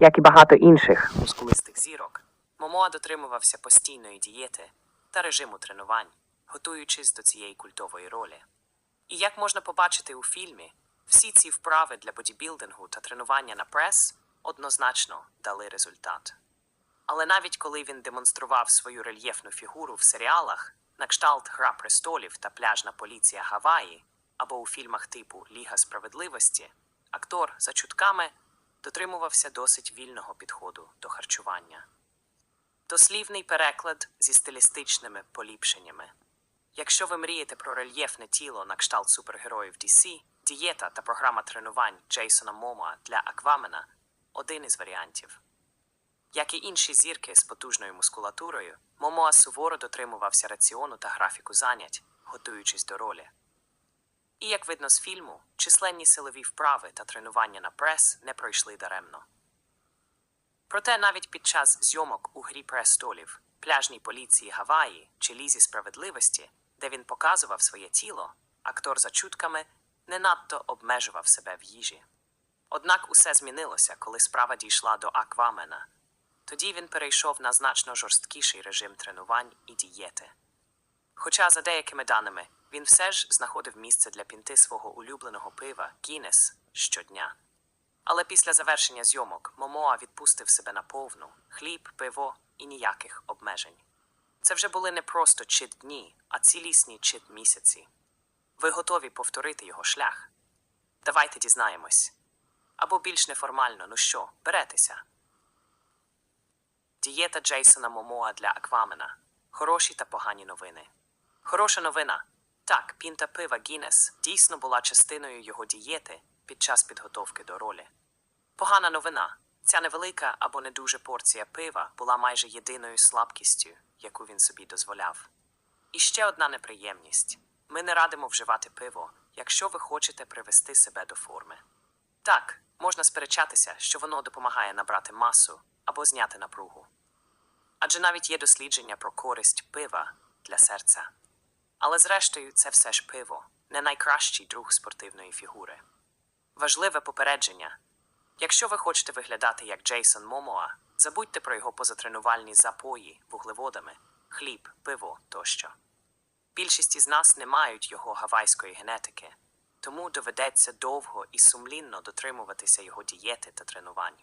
як і багато інших. мускулистих зірок, Момоа дотримувався постійної дієти та режиму тренувань, готуючись до цієї культової ролі. І як можна побачити у фільмі, всі ці вправи для бодібілдингу та тренування на прес однозначно дали результат. Але навіть коли він демонстрував свою рельєфну фігуру в серіалах, на кшталт Гра престолів та пляжна поліція Гаваї або у фільмах типу Ліга справедливості, актор за чутками дотримувався досить вільного підходу до харчування. Дослівний переклад зі стилістичними поліпшеннями. Якщо ви мрієте про рельєфне тіло на кшталт супергероїв DC, дієта та програма тренувань Джейсона Мома для Аквамена один із варіантів. Як і інші зірки з потужною мускулатурою, Момоа суворо дотримувався раціону та графіку занять, готуючись до ролі. І як видно з фільму, численні силові вправи та тренування на прес не пройшли даремно. Проте навіть під час зйомок у грі престолів, пляжній поліції Гаваї чи Лізі справедливості, де він показував своє тіло, актор за чутками не надто обмежував себе в їжі. Однак усе змінилося, коли справа дійшла до Аквамена. Тоді він перейшов на значно жорсткіший режим тренувань і дієти. Хоча, за деякими даними, він все ж знаходив місце для пінти свого улюбленого пива Гіннес щодня. Але після завершення зйомок Момоа відпустив себе на повну хліб, пиво і ніяких обмежень. Це вже були не просто чит дні, а цілісні чит місяці. Ви готові повторити його шлях? Давайте дізнаємось. Або більш неформально, ну що, беретеся. Дієта Джейсона Момоа для Аквамена. Хороші та погані новини. Хороша новина. Так, пінта пива Гіннес дійсно була частиною його дієти під час підготовки до ролі. Погана новина. Ця невелика або не дуже порція пива була майже єдиною слабкістю, яку він собі дозволяв. І ще одна неприємність: ми не радимо вживати пиво, якщо ви хочете привести себе до форми. Так, можна сперечатися, що воно допомагає набрати масу або зняти напругу. Адже навіть є дослідження про користь пива для серця. Але зрештою, це все ж пиво, не найкращий друг спортивної фігури. Важливе попередження. Якщо ви хочете виглядати як Джейсон Момоа, забудьте про його позатренувальні запої вуглеводами, хліб, пиво тощо. Більшість із нас не мають його гавайської генетики, тому доведеться довго і сумлінно дотримуватися його дієти та тренувань.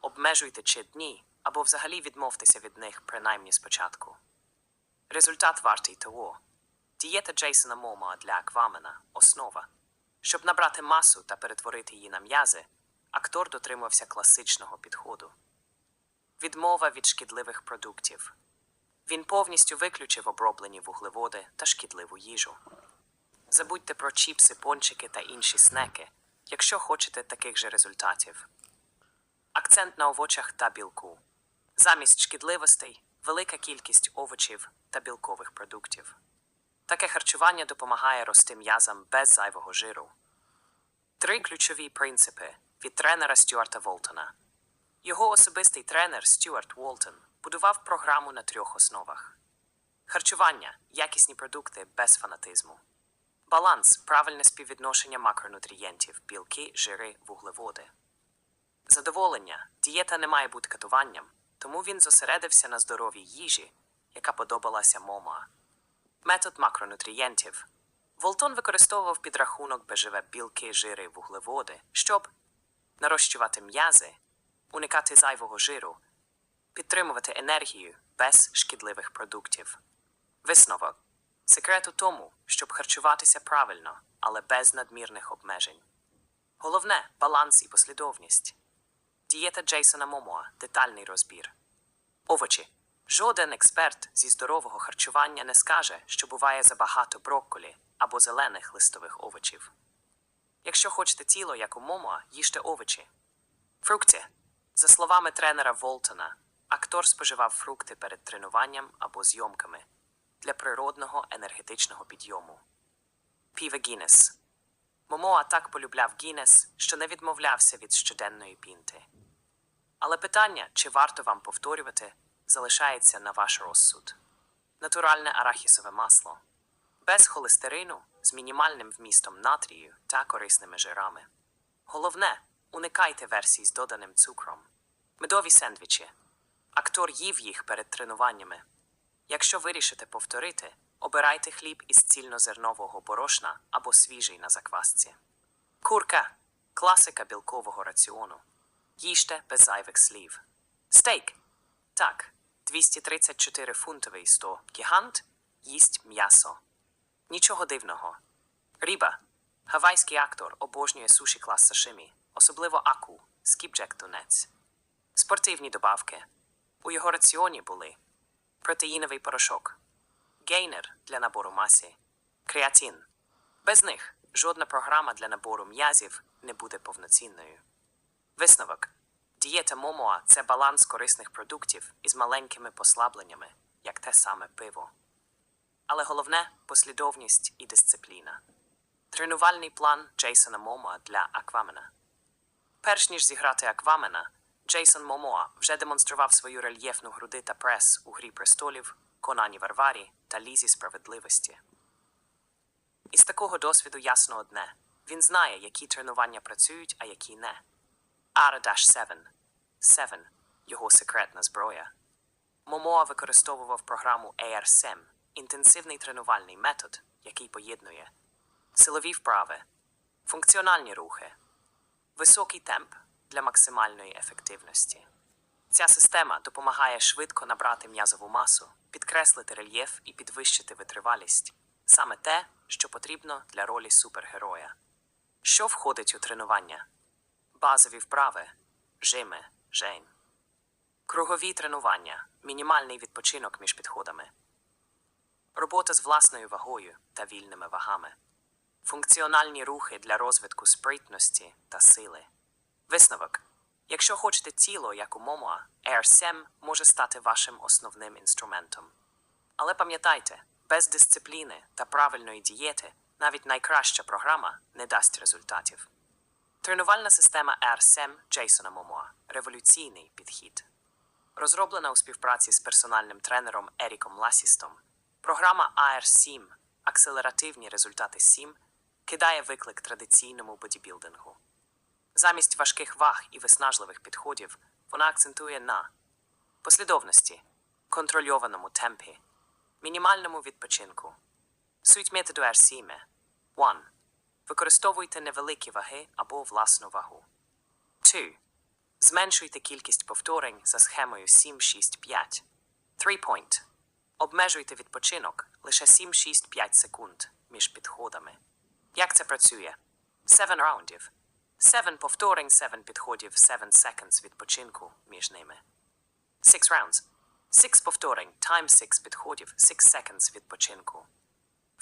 Обмежуйте чи дні або взагалі відмовтеся від них принаймні спочатку. Результат вартий того. Дієта Джейсона Мома для Аквамена основа. Щоб набрати масу та перетворити її на м'язи, актор дотримався класичного підходу. Відмова від шкідливих продуктів. Він повністю виключив оброблені вуглеводи та шкідливу їжу. Забудьте про чіпси, пончики та інші снеки, якщо хочете таких же результатів. Акцент на овочах та білку. Замість шкідливостей велика кількість овочів та білкових продуктів. Таке харчування допомагає рости м'язам без зайвого жиру. Три ключові принципи від тренера Стюарта Волтона. Його особистий тренер Стюарт Волтон будував програму на трьох основах: харчування, якісні продукти без фанатизму, баланс, правильне співвідношення макронутрієнтів, білки, жири, вуглеводи. Задоволення, дієта не має бути катуванням, тому він зосередився на здоровій їжі, яка подобалася Мома. Метод макронутрієнтів. Волтон використовував підрахунок БЖВ білки, жири, вуглеводи, щоб нарощувати м'язи, уникати зайвого жиру, підтримувати енергію без шкідливих продуктів. Висновок. Секрет у тому, щоб харчуватися правильно, але без надмірних обмежень. Головне баланс і послідовність. Дієта Джейсона Момоа детальний розбір. Овочі. Жоден експерт зі здорового харчування не скаже, що буває забагато брокколі або зелених листових овочів. Якщо хочете тіло, як у Момоа, їжте овочі. Фрукти. За словами тренера Волтона, актор споживав фрукти перед тренуванням або зйомками для природного енергетичного підйому. Піве Гіннес. Момоа так полюбляв Гіннес, що не відмовлявся від щоденної пінти. Але питання, чи варто вам повторювати, залишається на ваш розсуд. Натуральне арахісове масло. Без холестерину, з мінімальним вмістом натрію та корисними жирами. Головне Уникайте версій з доданим цукром. Медові сендвічі. Актор їв їх перед тренуваннями. Якщо вирішите повторити, обирайте хліб із цільнозернового борошна або свіжий на заквасці. Курка класика білкового раціону. Їжте без зайвих слів. Стейк. Так, 234 фунтовий 100 гігант їсть м'ясо. Нічого дивного. Ріба. Гавайський актор обожнює суші клас сашимі, особливо аку, скіпджек тунець. Спортивні добавки. У його раціоні були протеїновий порошок, гейнер для набору маси, креатин. Без них жодна програма для набору м'язів не буде повноцінною. Висновок. Дієта Момоа це баланс корисних продуктів із маленькими послабленнями, як те саме пиво. Але головне послідовність і дисципліна. Тренувальний план Джейсона Момоа для Аквамена. Перш ніж зіграти Аквамена, Джейсон Момоа вже демонстрував свою рельєфну груди та прес у Грі престолів, Конані Варварі та Лізі справедливості. Із такого досвіду ясно одне: він знає, які тренування працюють, а які не. Ara 7 7 його секретна зброя. Момоа використовував програму AR7 інтенсивний тренувальний метод, який поєднує силові вправи, функціональні рухи, високий темп для максимальної ефективності. Ця система допомагає швидко набрати м'язову масу, підкреслити рельєф і підвищити витривалість саме те, що потрібно для ролі супергероя. Що входить у тренування? Базові вправи, жими, жень. Кругові тренування, мінімальний відпочинок між підходами. Робота з власною вагою та вільними вагами. Функціональні рухи для розвитку спритності та сили. Висновок. Якщо хочете тіло, як у Момоа, AirSem може стати вашим основним інструментом. Але пам'ятайте, без дисципліни та правильної дієти навіть найкраща програма не дасть результатів. Тренувальна система AirSem Джейсона Момоа революційний підхід. Розроблена у співпраці з персональним тренером Еріком Ласістом, програма AR7 Акселеративні результати 7 кидає виклик традиційному бодібілдингу. Замість важких ваг і виснажливих підходів вона акцентує на послідовності, контрольованому темпі, мінімальному відпочинку. Суть методу R7 1. Використовуйте невеликі ваги або власну вагу. 2. Зменшуйте кількість повторень за схемою 7-6-5. 3 point. Обмежуйте відпочинок лише 7-6-5 секунд між підходами. Як це працює? 7 раундів. 7 повторень, 7 підходів, 7 seconds відпочинку між ними. 6 rounds. 6 повторень, time 6 підходів, 6 seconds відпочинку.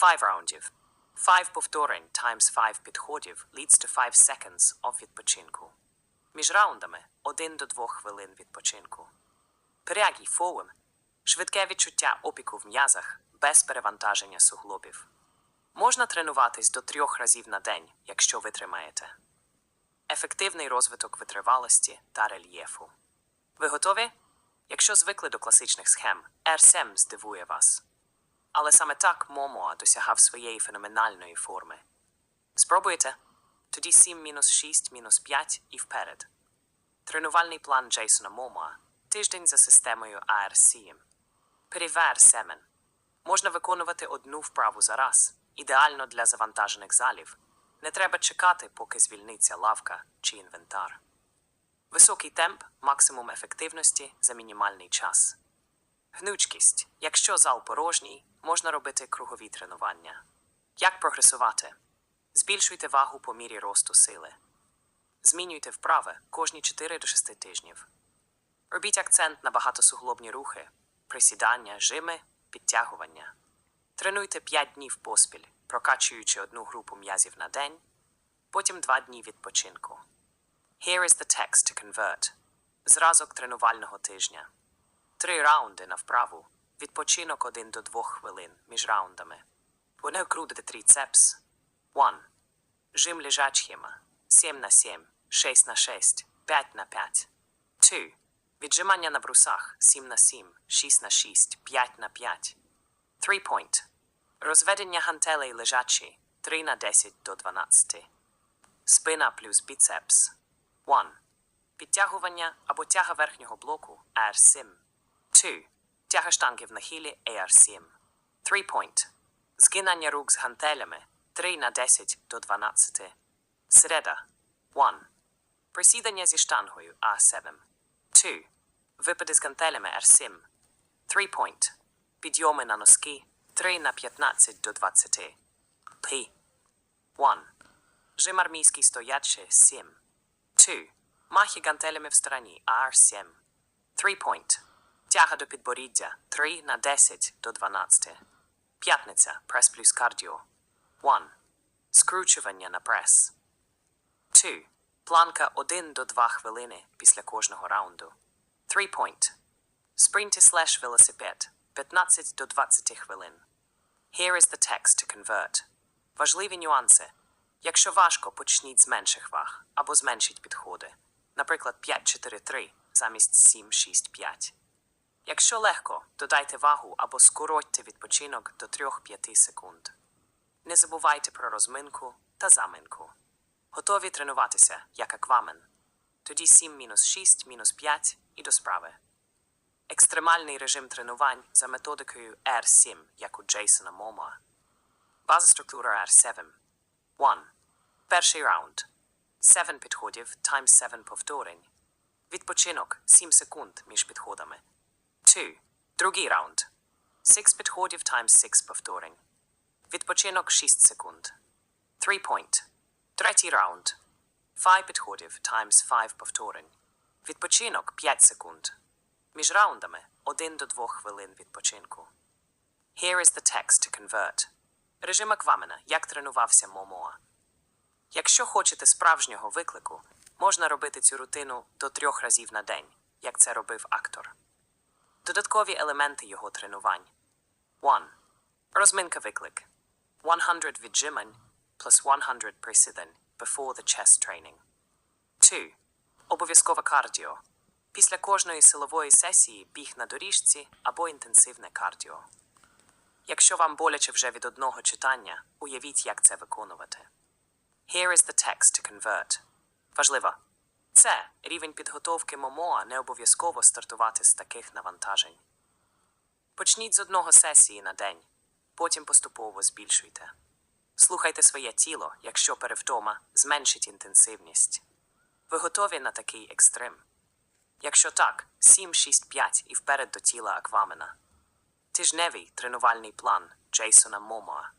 5 раундів. 5 повторень times 5 підходів leads to 5 seconds of відпочинку. Між раундами 1 до 2 хвилин відпочинку. Перегій фоум – швидке відчуття опіку в м'язах без перевантаження суглобів. Можна тренуватись до трьох разів на день, якщо витримаєте. Ефективний розвиток витривалості та рельєфу. Ви готові? Якщо звикли до класичних схем, R7 здивує вас. Але саме так Момоа досягав своєї феноменальної форми. Спробуєте? Тоді 7 мінус 6 мінус 5 і вперед. Тренувальний план Джейсона Момоа тиждень за системою AR7. Перевер семен. Можна виконувати одну вправу за раз, ідеально для завантажених залів. Не треба чекати, поки звільниться лавка чи інвентар. Високий темп, максимум ефективності за мінімальний час. Гнучкість. Якщо зал порожній, можна робити кругові тренування. Як прогресувати? Збільшуйте вагу по мірі росту сили. Змінюйте вправи кожні 4 до 6 тижнів. Робіть акцент на багатосуглобні рухи, присідання, жими, підтягування. Тренуйте 5 днів поспіль, прокачуючи одну групу м'язів на день, потім 2 дні відпочинку. Here is the text to convert. Зразок тренувального тижня. Три раунди на вправу. Відпочинок 1 до 2 хвилин між раундами. Вони окрудити трицепс. 1. Жим лежачим. 7 на 7, 6 на 6, 5 на 5. 2. Віджимання на брусах 7 на 7, 6 на 6, 5 на 5. 3 point. Розведення гантелей лежачі 3 на 10 до 12. Спина плюс біцепс. 1. Підтягування або тяга верхнього блоку AR7. 2. Тяга в нахилі AR7. 3 point. Згинання рук з гантелями 3 на 10 до 12. Середа 1. Присідання зі штангою A7. 2. Випади з гантелями R7. 3 point. Підйоми на носки 3 на 15 до 20. P. 1. Жим армійський стоячий 7. 2. Махи гантелями в стороні R7. 3 point. Тяга до підборіддя 3 на 10 до 12. П'ятниця. Прес плюс кардіо. 1. Скручування на прес. 2. Планка 1 до 2 хвилини після кожного раунду. 3 point. Спринти слеш велосипед 15 до 20 хвилин. Here is the text to convert. Важливі нюанси. Якщо важко, почніть з менших ваг або зменшіть підходи. Наприклад, 5-4-3 замість 7-6-5. Якщо легко, додайте вагу або скоротьте відпочинок до 3-5 секунд. Не забувайте про розминку та заминку. Готові тренуватися, як аквамен. Тоді 7-6-5 і до справи. Екстремальний режим тренувань за методикою R7, як у Джейсона Момоа. База структура R7. 1. Перший раунд. 7 підходів times 7 повторень. Відпочинок 7 секунд між підходами. 2. Другий раунд. 6 підходів times 6 повторень. Відпочинок 6 секунд. 3 point. Третій раунд. 5 підходів times 5 повторень. Відпочинок 5 секунд. Між раундами 1 до 2 хвилин відпочинку. Here is the text to convert. Режим аквамена, як тренувався Момоа. Якщо хочете справжнього виклику, можна робити цю рутину до трьох разів на день, як це робив актор. Додаткові елементи його тренувань. 1. Розминка виклик. 100 віджимань plus 100 присідань before the chest training. 2. Обов'язкове кардіо. Після кожної силової сесії біг на доріжці або інтенсивне кардіо. Якщо вам боляче вже від одного читання, уявіть, як це виконувати. Here is the text to convert. Важливо. Це рівень підготовки Момоа не обов'язково стартувати з таких навантажень. Почніть з одного сесії на день, потім поступово збільшуйте. Слухайте своє тіло, якщо перевтома, зменшить інтенсивність. Ви готові на такий екстрим? Якщо так, 7-6-5 і вперед до тіла аквамена. Тижневий тренувальний план Джейсона Момоа.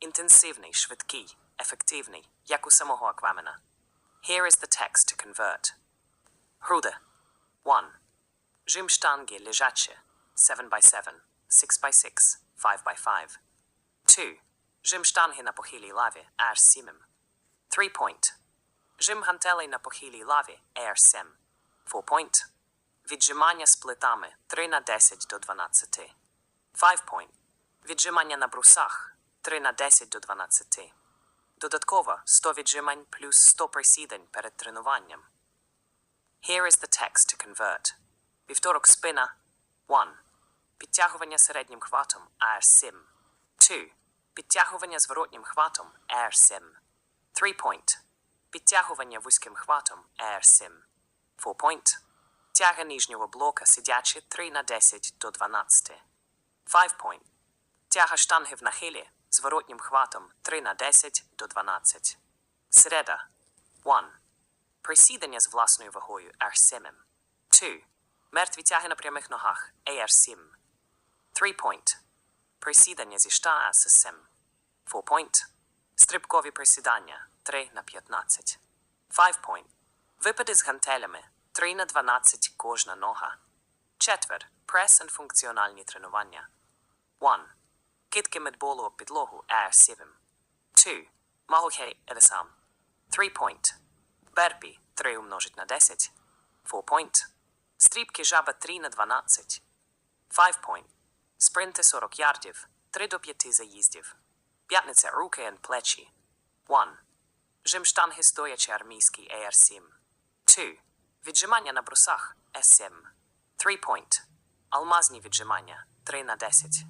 Інтенсивний, швидкий, ефективний, як у самого аквамена. Here is the text to convert. Груди. 1. Жим штанги лежаче 7x7, 6x6, 5x5. 2. Жим штанги на похилій лаві R7. 3 point. Жим гантелей на похилій лаві R7. 4 point. Віджимання з плитами 3 на 10 до 12. 5 point. Віджимання на брусах 3 на 10 до 12. Додатково 100 віджимань плюс 100 присідань перед тренуванням. Here is the text to convert. Вівторок спина 1. Підтягування середнім хватом R7. 2. Підтягування зворотнім хватом R7. 3 point. Підтягування вузьким хватом R7. 4 point. Тяга нижнього блока сидячи 3 на 10 до 12. 5 point. Тяга штанги в нахилі зворотнім хватом 3 на 10 до 12. Середа 1. Присідання з власною вагою R7. 2. Мертві тяги на прямих ногах AR7. 3 point. Присідання зі з 7. 4 point. Стрибкові присідання 3 на 15. 5 point. Випади з гантелями 3 на 12 кожна нога. Четвер. Прес і функціональні тренування. 1. Китки медболу підлогу R7. 2. Малухей елесам. 3 point. Берпі 3 умножить на 10. 4 point. Стрібки жаба 3 на 12. 5 point. Спринти 40 ярдів 3 до 5 заїздів. П'ятниця руки і плечі. 1. Жим штанги стоячи армійський AR7. 2. Віджимання на брусах S7. 3 point. Алмазні віджимання 3 на 10.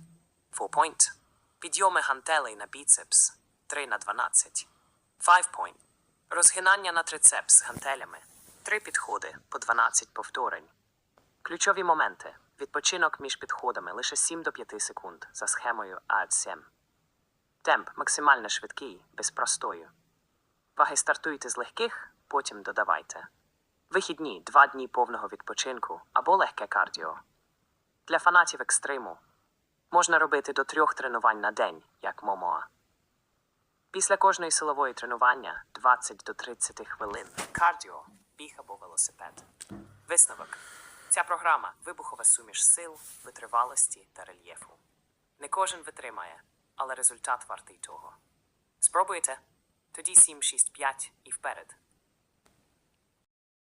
4 point. Підйоми гантелей на біцепс 3 на 12. 5 point. Розгинання на трицепс гантелями. Три підходи по 12 повторень. Ключові моменти. Відпочинок між підходами лише 7 до 5 секунд за схемою АД7. Темп максимально швидкий, без простою. Ваги стартуйте з легких, потім додавайте. Вихідні 2 дні повного відпочинку або легке кардіо. Для фанатів екстриму можна робити до трьох тренувань на день, як Момоа. Після кожної силової тренування 20 до 30 хвилин. Кардіо, біг або велосипед. Висновок. Ця програма вибухова суміш сил, витривалості та рельєфу. Не кожен витримає, але результат вартий того. Спробуєте? Тоді 7-6-5 і вперед.